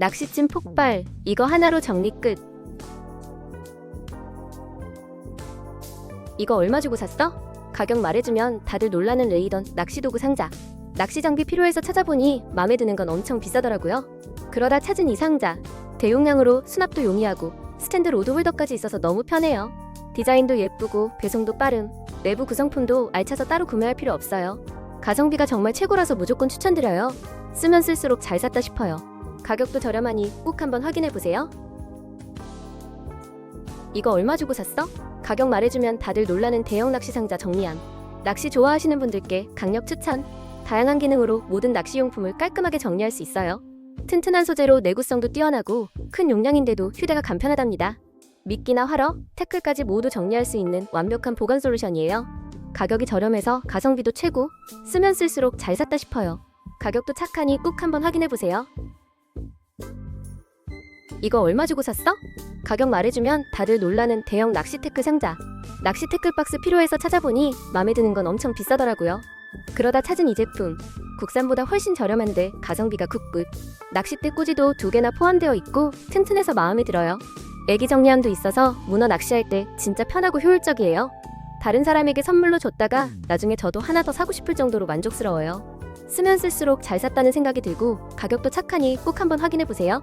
낚시찜 폭발. 이거 하나로 정리 끝. 이거 얼마 주고 샀어? 가격 말해주면 다들 놀라는 레이던 낚시도구 상자. 낚시 장비 필요해서 찾아보니 마음에 드는 건 엄청 비싸더라고요. 그러다 찾은 이 상자. 대용량으로 수납도 용이하고 스탠드 로드 홀더까지 있어서 너무 편해요. 디자인도 예쁘고 배송도 빠름. 내부 구성품도 알차서 따로 구매할 필요 없어요. 가성비가 정말 최고라서 무조건 추천드려요. 쓰면 쓸수록 잘 샀다 싶어요. 가격도 저렴하니 꼭 한번 확인해 보세요. 이거 얼마 주고 샀어? 가격 말해주면 다들 놀라는 대형 낚시 상자 정리함. 낚시 좋아하시는 분들께 강력 추천. 다양한 기능으로 모든 낚시용품을 깔끔하게 정리할 수 있어요. 튼튼한 소재로 내구성도 뛰어나고 큰 용량인데도 휴대가 간편하답니다. 미끼나 활어, 태클까지 모두 정리할 수 있는 완벽한 보관 솔루션이에요. 가격이 저렴해서 가성비도 최고. 쓰면 쓸수록 잘 샀다 싶어요. 가격도 착하니 꼭 한번 확인해 보세요. 이거 얼마 주고 샀어? 가격 말해주면 다들 놀라는 대형 낚시 태클 상자. 낚시 태클 박스 필요해서 찾아보니 마음에 드는 건 엄청 비싸더라고요. 그러다 찾은 이 제품. 국산보다 훨씬 저렴한데 가성비가 굿굿. 낚싯대 꽂이도 두 개나 포함되어 있고 튼튼해서 마음에 들어요. 애기 정리함도 있어서 문어 낚시할 때 진짜 편하고 효율적이에요. 다른 사람에게 선물로 줬다가 나중에 저도 하나 더 사고 싶을 정도로 만족스러워요. 쓰면 쓸수록 잘 샀다는 생각이 들고 가격도 착하니 꼭 한번 확인해 보세요.